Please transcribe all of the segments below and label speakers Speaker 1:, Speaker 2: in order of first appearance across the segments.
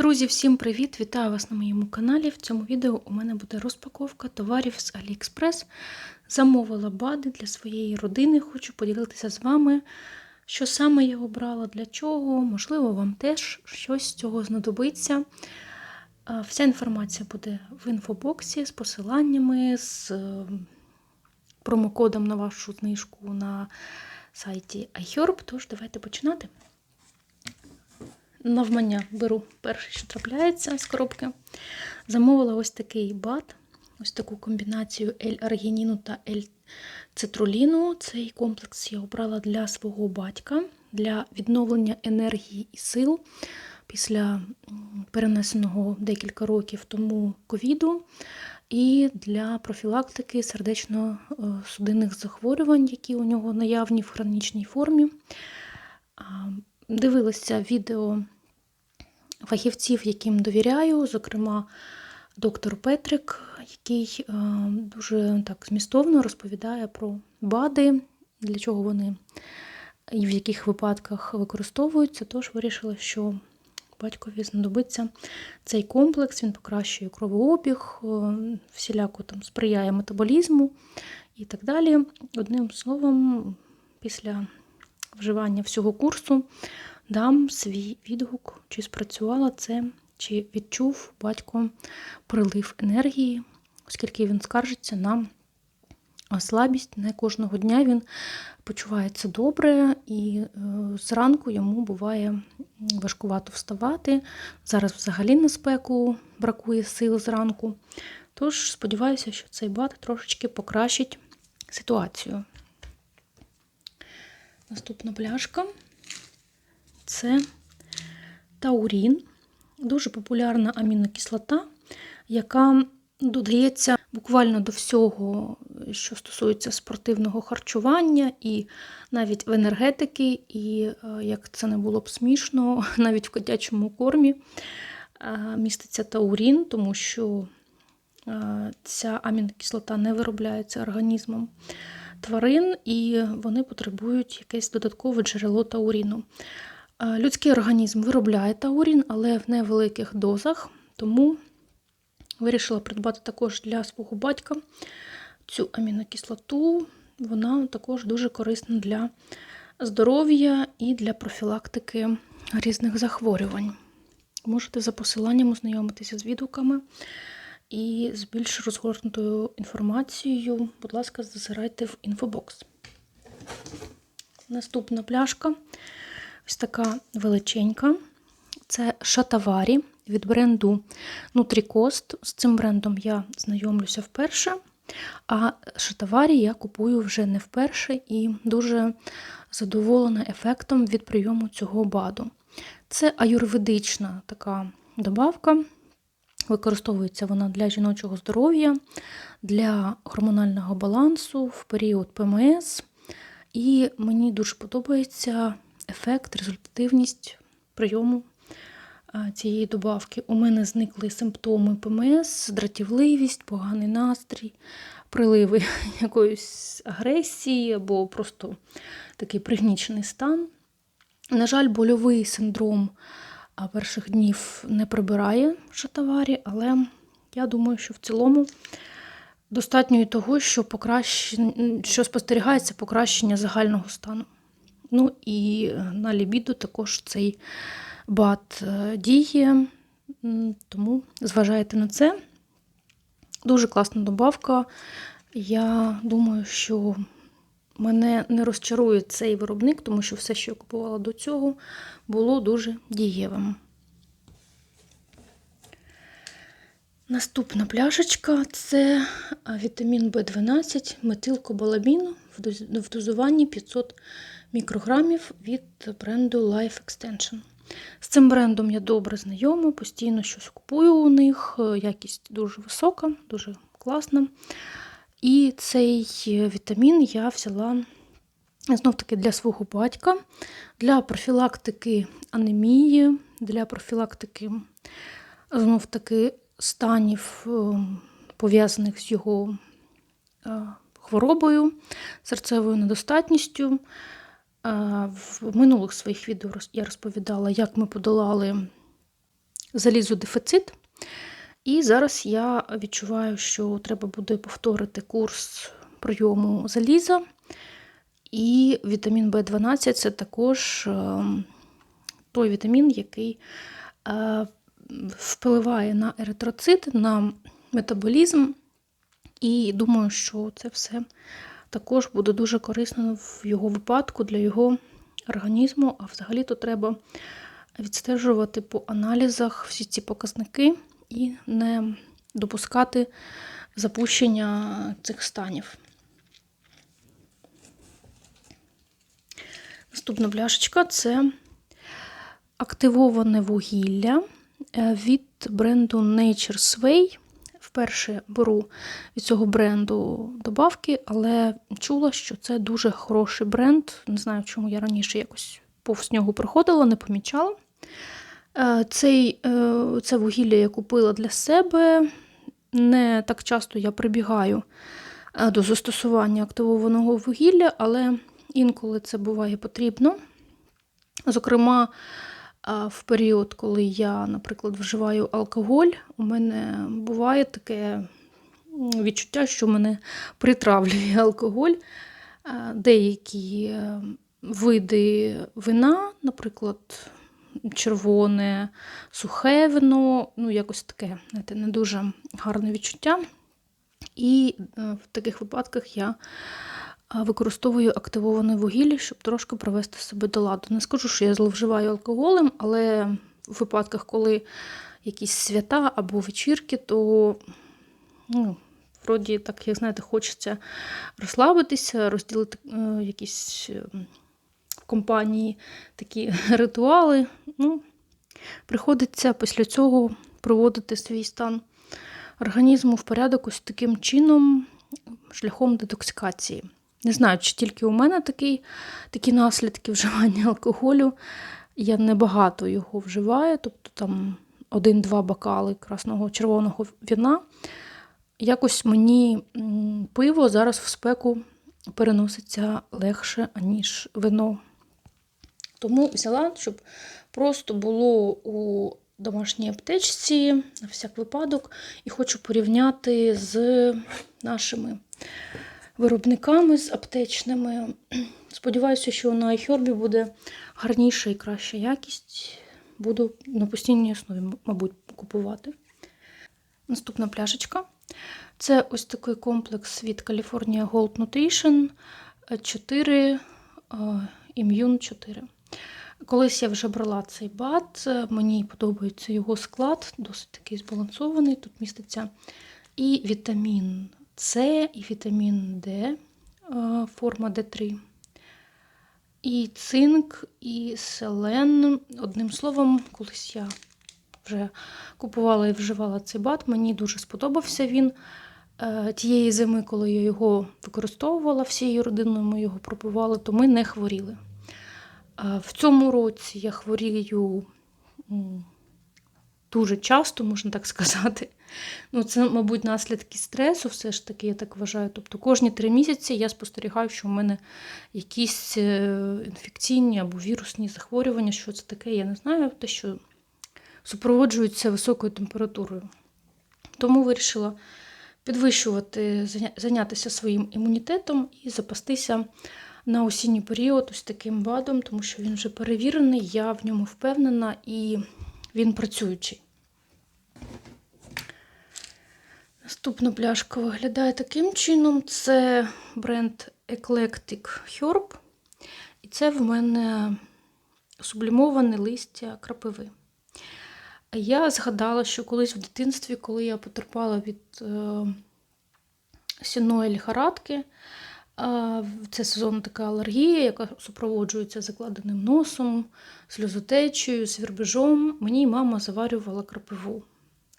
Speaker 1: Друзі, всім привіт! Вітаю вас на моєму каналі. В цьому відео у мене буде розпаковка товарів з AliExpress. Замовила бади для своєї родини. Хочу поділитися з вами, що саме я обрала, для чого. Можливо, вам теж щось з цього знадобиться. Вся інформація буде в інфобоксі з посиланнями, з е, промокодом на вашу знижку на сайті iHerb. Тож, давайте починати. Навмання беру перше, що трапляється з коробки. Замовила ось такий бат, ось таку комбінацію L-аргініну та L-цитруліну. Цей комплекс я обрала для свого батька, для відновлення енергії і сил після перенесеного декілька років тому ковіду, і для профілактики сердечно-судинних захворювань, які у нього наявні в хронічній формі. Дивилася відео фахівців, яким довіряю, зокрема, доктор Петрик, який е, дуже так змістовно розповідає про БАДи, для чого вони і в яких випадках використовуються. Тож вирішила, що батькові знадобиться цей комплекс, він покращує кровообіг, е, всіляко там сприяє метаболізму і так далі. Одним словом, після вживання всього курсу дам свій відгук, чи спрацювало це, чи відчув батько прилив енергії, оскільки він скаржиться на слабість. Не кожного дня він почувається добре, і е, зранку йому буває важкувато вставати. Зараз взагалі на спеку бракує сил зранку. Тож сподіваюся, що цей бат трошечки покращить ситуацію. Наступна пляшка це таурін, дуже популярна амінокислота, яка додається буквально до всього, що стосується спортивного харчування, і навіть в енергетики, і, е, як це не було б смішно, навіть в котячому кормі е, міститься таурін, тому що е, ця амінокислота не виробляється організмом тварин, і вони потребують якесь додаткове джерело тауріну. Людський організм виробляє таурін, але в невеликих дозах, тому вирішила придбати також для свого батька цю амінокислоту. Вона також дуже корисна для здоров'я і для профілактики різних захворювань. Можете за посиланням ознайомитися з відгуками і з більш розгорнутою інформацією, будь ласка, зазирайте в інфобокс. Наступна пляшка ось така величенька. Це шатаварі від бренду Nutricost. З цим брендом я знайомлюся вперше. А шатаварі я купую вже не вперше і дуже задоволена ефектом від прийому цього баду. Це аюрведична така добавка. Використовується вона для жіночого здоров'я, для гормонального балансу в період ПМС. І мені дуже подобається ефект, результативність прийому цієї добавки. У мене зникли симптоми ПМС, дратівливість, поганий настрій, приливи якоїсь агресії або просто такий пригнічений стан. На жаль, больовий синдром перших днів не прибирає шатаварі, але я думаю, що в цілому достатньо і того, що, покращ... що спостерігається покращення загального стану. Ну і на лібіду також цей бат е, діє, тому зважайте на це. Дуже класна добавка. Я думаю, що мене не розчарує цей виробник, тому що все, що я купувала до цього, було дуже дієвим. Наступна пляшечка це вітамін В12, метилкобаламін в дозуванні 500 мікрограмів від бренду Life Extension. З цим брендом я добре знайома, постійно щось купую у них, якість дуже висока, дуже класна. І цей вітамін я взяла знов-таки для свого батька, для профілактики анемії, для профілактики знов-таки станів, пов'язаних з його хворобою, серцевою недостатністю. В минулих своїх відео я розповідала, як ми подолали залізодефіцит. І зараз я відчуваю, що треба буде повторити курс прийому заліза. І вітамін В12 це також е, той вітамін, який е, впливає на еритроцит, на метаболізм. І думаю, що це все також буде дуже корисно в його випадку для його організму. А взагалі-то треба відстежувати по аналізах всі ці показники і не допускати запущення цих станів. Наступна пляшечка це активоване вугілля е, від бренду Nature's Way. Вперше беру від цього бренду добавки, але чула, що це дуже хороший бренд. Не знаю, чому я раніше якось повз нього проходила, не помічала. Е, цей, е, Це вугілля я купила для себе. Не так часто я прибігаю до застосування активованого вугілля, але інколи це буває потрібно. Зокрема, в період, коли я, наприклад, вживаю алкоголь, у мене буває таке відчуття, що мене притравлює алкоголь. Деякі види вина, наприклад, червоне, сухе вино, ну, якось таке, знаєте, не дуже гарне відчуття. І е, в таких випадках я використовую активоване вугілля, щоб трошки привести себе до ладу. Не скажу, що я зловживаю алкоголем, але в випадках, коли якісь свята або вечірки, то ну, вроді так, як знаєте, хочеться розслабитися, розділити е, якісь е, в компанії такі ритуали. Ну, Приходиться після цього проводити свій стан організму в порядок ось таким чином, шляхом детоксикації. Не знаю, чи тільки у мене такий, такі наслідки вживання алкоголю. Я небагато його вживаю, тобто там один-два бокали красного червоного віна. Якось мені пиво зараз в спеку переноситься легше, ніж вино. Тому взяла, щоб просто було у домашній аптечці на всяк випадок, і хочу порівняти з нашими виробниками з аптечними. Сподіваюся, що на iHerb буде гарніша і краща якість. Буду на постійній основі, мабуть, купувати. Наступна пляшечка. Це ось такий комплекс від California Gold Nutrition 4 Immune 4. Колись я вже брала цей бат, мені подобається його склад, досить такий збалансований. Тут міститься і вітамін С, і вітамін Д, форма Д3, і цинк, і селен. Одним словом, колись я вже купувала і вживала цей бат, мені дуже сподобався він. Е, тієї зими, коли я його використовувала, всією родиною ми його пробували, то ми не хворіли. В цьому році я хворію дуже часто, можна так сказати. Ну, Це, мабуть, наслідки стресу, все ж таки, я так вважаю. Тобто кожні три місяці я спостерігаю, що в мене якісь е, інфекційні або вірусні захворювання, що це таке, я не знаю, те, що супроводжуються високою температурою. Тому вирішила підвищувати, зайнятися своїм імунітетом і запастися на осінній період ось таким БАДом, тому що він вже перевірений, я в ньому впевнена і він працюючий. Наступна пляшка виглядає таким чином: це бренд Eclectic Herb. І це в мене сублімоване листя крапиви. Я згадала, що колись в дитинстві, коли я потерпала від е, сінної ліхорадки, це сезон така алергія, яка супроводжується закладеним носом, сльозотечею, свірбежом. Мені мама заварювала крапиву.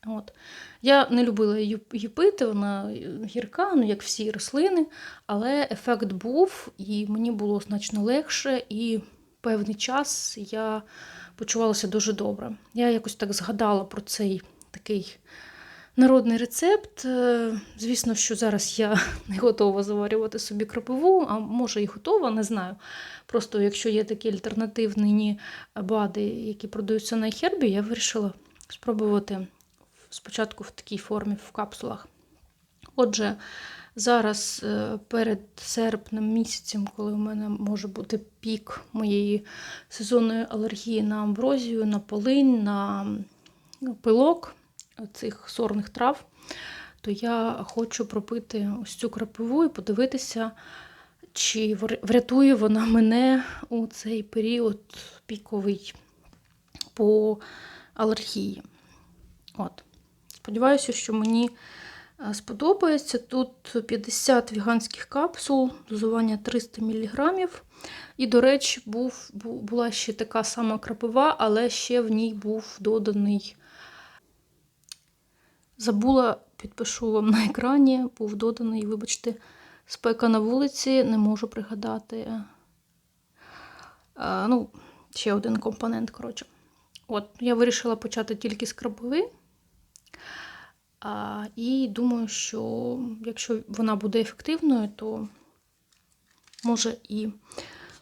Speaker 1: От. Я не любила її пити, вона гірка, ну як всі рослини, але ефект був, і мені було значно легше, і певний час я почувалася дуже добре. Я якось так згадала про цей такий народний рецепт. Е, звісно, що зараз я не готова заварювати собі крапиву, а може і готова, не знаю. Просто якщо є такі альтернативні бади, які продаються на хербі, я вирішила спробувати спочатку в такій формі в капсулах. Отже, зараз е, перед серпнем місяцем, коли у мене може бути пік моєї сезонної алергії на амброзію, на полинь, на пилок цих сорних трав, то я хочу пропити ось цю крапиву і подивитися, чи врятує вона мене у цей період піковий по алергії. От. Сподіваюся, що мені е, сподобається. Тут 50 веганських капсул, дозування 300 мг. І, до речі, був, була ще така сама крапива, але ще в ній був доданий. Забула, підпишу вам на екрані, був доданий, вибачте, спека на вулиці, не можу пригадати. А, ну, ще один компонент, коротше. От, я вирішила почати тільки з крапиви. І думаю, що якщо вона буде ефективною, то може і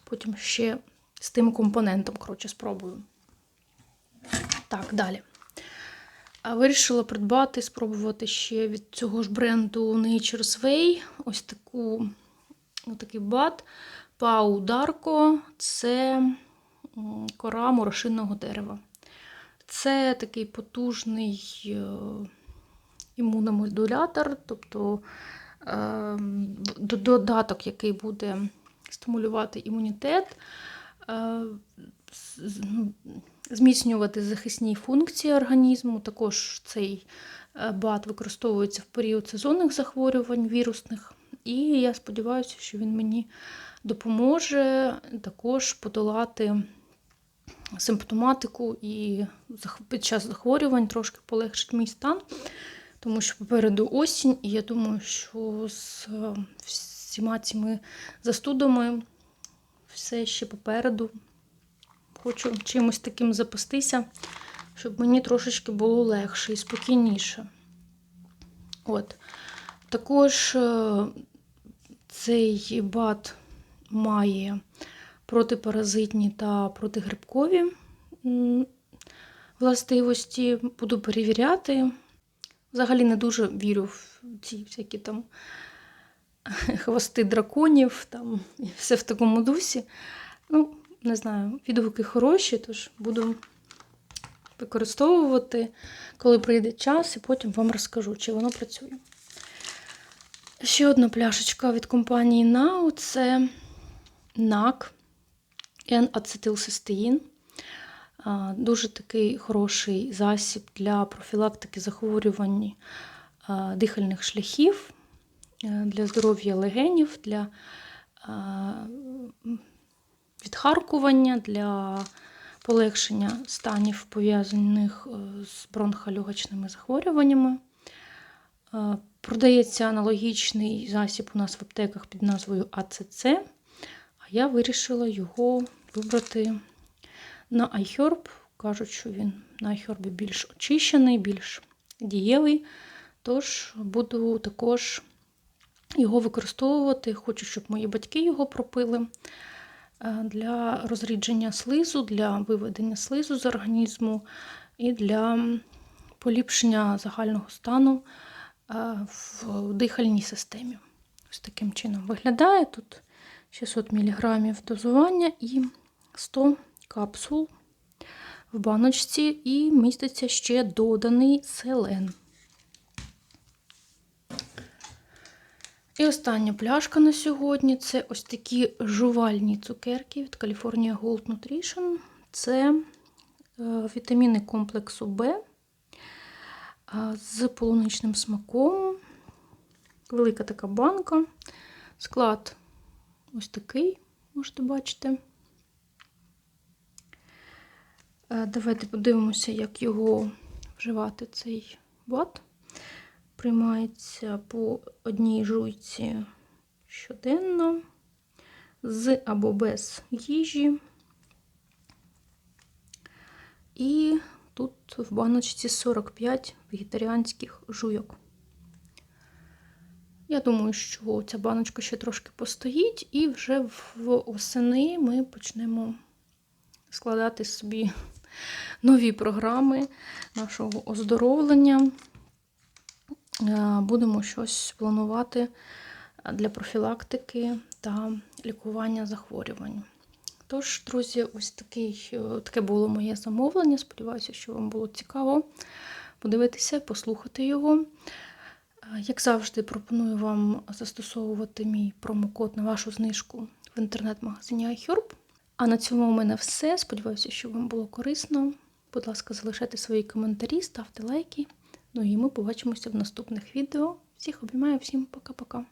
Speaker 1: потім ще з тим компонентом, коротше, спробую. Так, далі. Вирішила придбати, спробувати ще від цього ж бренду Nature's Way ось таку, ось такий бат Pau Darko. Це кора морошинного дерева. Це такий потужний е, імуномодулятор, тобто е, додаток, який буде стимулювати імунітет, е, ну, зміцнювати захисні функції організму. Також цей бат використовується в період сезонних захворювань вірусних. І я сподіваюся, що він мені допоможе також подолати симптоматику і під час захворювань трошки полегшить мій стан, тому що попереду осінь, і я думаю, що з е, всіма цими застудами все ще попереду. Хочу чимось таким запастися, щоб мені трошечки було легше і спокійніше. От. Також е, цей бат має протипаразитні та протигрибкові властивості. Буду перевіряти. Взагалі не дуже вірю в ці всякі там хвости драконів, там і все в такому дусі. Ну, не знаю, відгуки хороші, тож буду використовувати, коли прийде час, і потім вам розкажу, чи воно працює. Ще одна пляшечка від компанії Now це NAC N-ацетилцистеїн. А, Дуже такий хороший засіб для профілактики захворювань дихальних шляхів, е, для здоров'я легенів, для відхаркування, для полегшення станів, пов'язаних е, з бронхолегочними захворюваннями. Продається аналогічний засіб у нас в аптеках під назвою АЦЦ, а я вирішила його вибрати на iHerb. Кажуть, що він на iHerb більш очищений, більш дієвий. Тож буду також його використовувати. Хочу, щоб мої батьки його пропили е, для розрідження слизу, для виведення слизу з організму і для поліпшення загального стану е, в дихальній системі. Ось таким чином виглядає. Тут 600 мг дозування і 100 капсул в баночці, і міститься ще доданий селен. І остання пляшка на сьогодні це ось такі жувальні цукерки від California Gold Nutrition. Це е, вітаміни комплексу Б е, з полуничним смаком. Велика така банка. Склад ось такий, можете бачити. Е, Давайте подивимося, як його вживати цей бат. Приймається по одній жуйці щоденно, з або без їжі. І тут в баночці 45 вегетаріанських жуйок. Я думаю, що ця баночка ще трошки постоїть, і вже в осени ми почнемо складати собі нові програми нашого оздоровлення. Е, Будемо щось планувати для профілактики та лікування захворювань. Тож, друзі, ось такий, е, таке було моє замовлення. Сподіваюся, що вам було цікаво подивитися, послухати його. Як завжди, пропоную вам застосовувати мій промокод на вашу знижку в інтернет-магазині iHerb. А на цьому у мене все. Сподіваюся, що вам було корисно. Будь ласка, залишайте свої коментарі, ставте лайки. Ну і ми побачимося в наступних відео. Всіх обіймаю, всім пока-пока.